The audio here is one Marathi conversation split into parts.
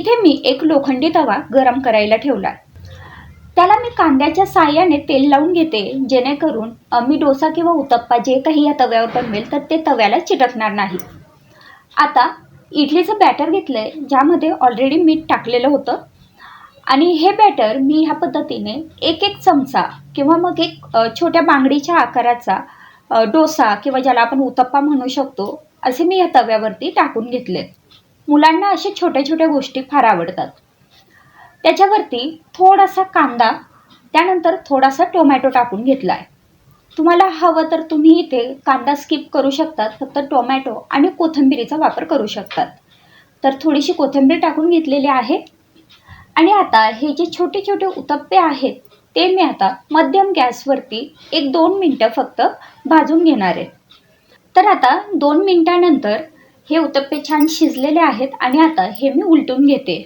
इथे मी एक लोखंडी तवा गरम करायला ठेवला त्याला मी कांद्याच्या साह्याने तेल लावून घेते जेणेकरून मी डोसा किंवा उत्तप्पा जे काही या तव्यावर बनवेल तर ते तव्याला चिटकणार नाही. आता इडलीचं बॅटर घेतलं आहे ज्यामध्ये ऑलरेडी मीठ टाकलेलं होतं. आणि हे बॅटर मी ह्या पद्धतीने एक एक चमचा किंवा मग एक छोट्या बांगडीच्या आकाराचा डोसा किंवा ज्याला आपण उत्तप्पा म्हणू शकतो असे मी या तव्यावरती टाकून घेतले मुलांना अशा छोट्या छोट्या गोष्टी फार आवडतात. त्याच्यावरती थोडासा कांदा त्यानंतर थोडासा टोमॅटो टाकून घेतला आहे तुम्हाला हवं तर तुम्ही इथे कांदा स्किप करू शकतात फक्त टोमॅटो आणि कोथिंबिरीचा वापर करू शकतात. तर थोडीशी कोथिंबीर टाकून घेतलेली आहे. आणि आता हे जे छोटे छोटे उत्तप्पे आहेत ते मी आता मध्यम गॅसवरती एक दोन मिनटं फक्त भाजून घेणार आहे. तर आता दोन मिनटानंतर हे उत्तप्पे छान शिजलेले आहेत आणि आता हे मी उलटून घेते.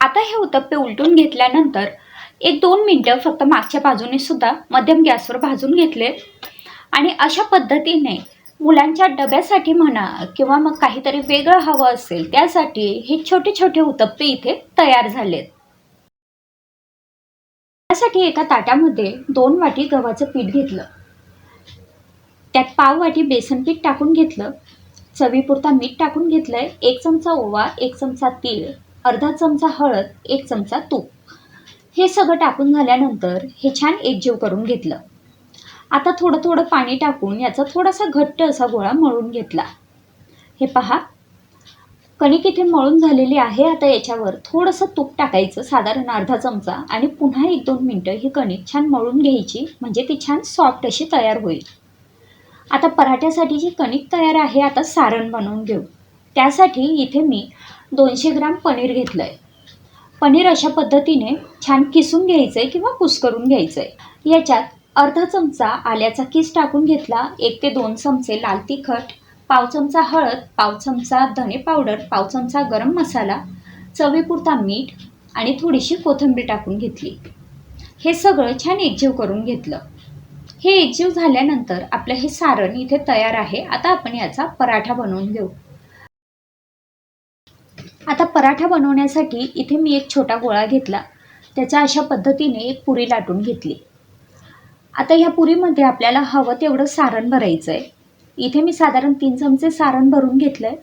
आता हे उत्तप्पे उलटून घेतल्यानंतर एक दोन मिनटं फक्त मागच्या बाजूने सुद्धा मध्यम गॅसवर भाजून घेतले. आणि अशा पद्धतीने मुलांच्या डब्यासाठी म्हणा किंवा मग काहीतरी वेगळं हवं असेल त्यासाठी हे छोटे छोटे उत्तप्पे इथे तयार झालेत. त्यासाठी एका ताटामध्ये दोन वाटी गव्हाचं पीठ घेतलं. त्यात पाव वाटी बेसन पीठ टाकून घेतलं. चवीपुरता मीठ टाकून घेतलंय. एक चमचा ओवा एक चमचा तीळ अर्धा चमचा हळद एक चमचा तूप. हे सगळं टाकून झाल्यानंतर हे छान एकजीव करून घेतलं. आता थोडं थोडं पाणी टाकून याचा थोडासा घट्ट असा गोळा मळून घेतला. हे पहा. कणिक इथे मळून झालेली आहे. आता याच्यावर थोडंसं तूप टाकायचं साधारण अर्धा चमचा. आणि पुन्हा एक दोन मिनटं ही कणिक छान मळून घ्यायची. म्हणजे ती छान सॉफ्ट अशी तयार होईल. आता पराठ्यासाठी जी कणिक तयार आहे आता सारण बनवून घेऊ. त्यासाठी इथे मी दोनशे ग्राम पनीर घेतलं आहे पनीर अशा पद्धतीने छान किसून घ्यायचं आहे किंवा कुस्करून घ्यायचं आहे याच्यात अर्धा चमचा आल्याचा किस टाकून घेतला एक ते दोन चमचे लाल तिखट पाव चमचा हळद पाव चमचा धने पावडर पाव चमचा गरम मसाला चवीपुरता मीठ आणि थोडीशी कोथिंबीर टाकून घेतली. हे सगळं छान एकजीव करून घेतलं. हे एकजीव झाल्यानंतर आपलं हे सारण इथे तयार आहे. आता आपण याचा पराठा बनवून घेऊ. आता पराठा बनवण्यासाठी इथे मी एक छोटा गोळा घेतला. त्याच्या अशा पद्धतीने एक पुरी लाटून घेतली. आता ह्या पुरीमध्ये आपल्याला हवं तेवढं सारण भरायचं आहे इथे मी साधारण तीन चमचे सारण भरून घेतलं आहे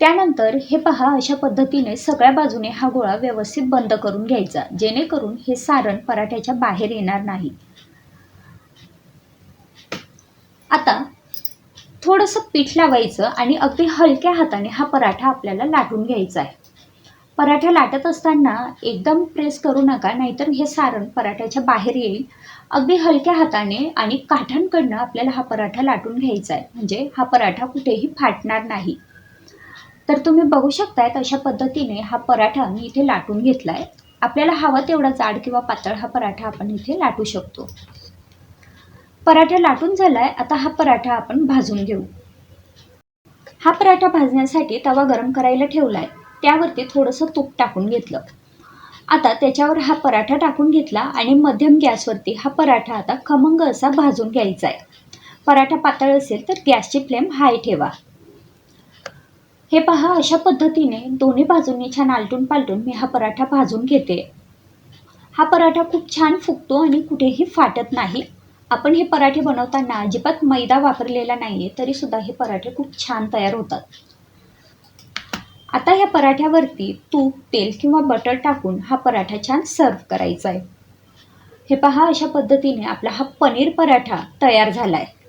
त्यानंतर हे पहा अशा पद्धतीने सगळ्या बाजूने हा गोळा व्यवस्थित बंद करून घ्यायचा. जेणेकरून हे सारण पराठ्याच्या बाहेर येणार नाही. आता थोडंसं पीठ लावायचं आणि अगदी हलक्या हाताने हा पराठा आपल्याला लाटून घ्यायचा आहे. पराठा लाटत असताना एकदम प्रेस करू नका नाहीतर हे सारण पराठ्याच्या बाहेर येईल. अगदी हलक्या हाताने आणि काठांकडनं आपल्याला हा पराठा लाटून घ्यायचा आहे. म्हणजे हा पराठा कुठेही फाटणार नाही. तर तुम्ही बघू शकतायत अशा पद्धतीने हा पराठा मी इथे लाटून घेतला आहे आपल्याला हवा तेवढा जाड किंवा पातळ हा पराठा आपण इथे लाटू शकतो. पराठा लाटून झाला आहे आता हा पराठा आपण भाजून घेऊ. हा पराठा भाजण्यासाठी तवा गरम करायला ठेवला आहे त्यावरती थोडंसं तूप टाकून घेतलं. आता त्याच्यावर हा पराठा टाकून घेतला आणि मध्यम गॅसवरती हा पराठा आता खमंग असा भाजून घ्यायचा आहे पराठा पातळ असेल तर गॅसची फ्लेम हाय ठेवा. हे पहा अशा पद्धतीने दोन्ही बाजूंनी छान आलटून पालटून मी हा पराठा भाजून घेते. हा पराठा खूप छान फुगतो आणि कुठेही फाटत नाही. आपण हे पराठे बनवताना अजिबात मैदा वापरलेला नाही आहे तरीसुद्धा हे पराठे खूप छान तयार होतात. आता ह्या पराठ्यावरती तूप तेल किंवा बटर टाकून हा पराठा छान सर्व करायचा आहे हे पहा अशा पद्धतीने आपला हा पनीर पराठा तयार झाला आहे